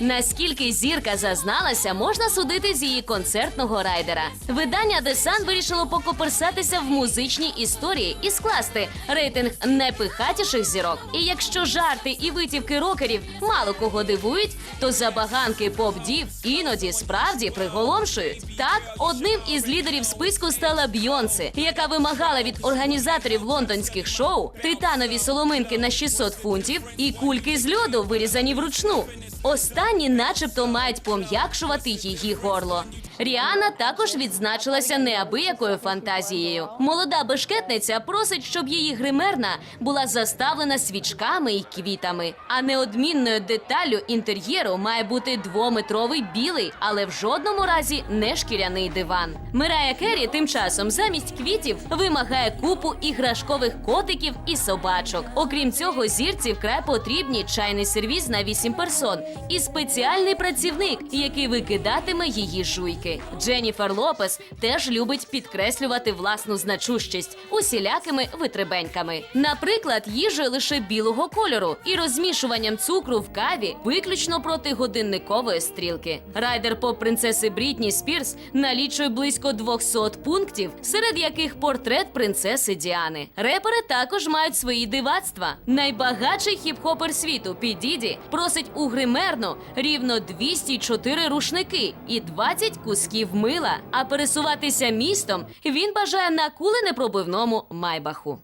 Наскільки зірка зазналася, можна судити з її концертного райдера. Видання Sun вирішило покоперсатися в музичній історії і скласти рейтинг найпихатіших зірок. І якщо жарти і витівки рокерів мало кого дивують, то забаганки поп-дів іноді справді приголомшують. Так, одним із лідерів списку стала Бйонсе, яка вимагала від організаторів лондонських шоу титанові соломинки на 600 фунтів і кульки з льоду, вирізані вручну. Останні, начебто, мають пом'якшувати її горло. Ріана також відзначилася неабиякою фантазією. Молода бешкетниця просить, щоб її гримерна була заставлена свічками і квітами. А неодмінною деталлю інтер'єру має бути двометровий білий, але в жодному разі не шкіряний диван. Мирая Керрі тим часом замість квітів вимагає купу іграшкових котиків і собачок. Окрім цього, зірці вкрай потрібні чайний сервіз на 8 персон і спеціальний працівник, який викидатиме її жуйки. Дженніфер Лопес теж любить підкреслювати власну значущість усілякими витребеньками. Наприклад, їжею лише білого кольору і розмішуванням цукру в каві виключно проти годинникової стрілки. Райдер поп принцеси Брітні Спірс налічує близько 200 пунктів, серед яких портрет принцеси Діани. Репери також мають свої дивацтва. Найбагатший хіп-хопер світу Пі Діді просить у гримерну рівно 204 рушники і 20 кусків мила. А пересуватися містом він бажає на куленепробивному майбаху.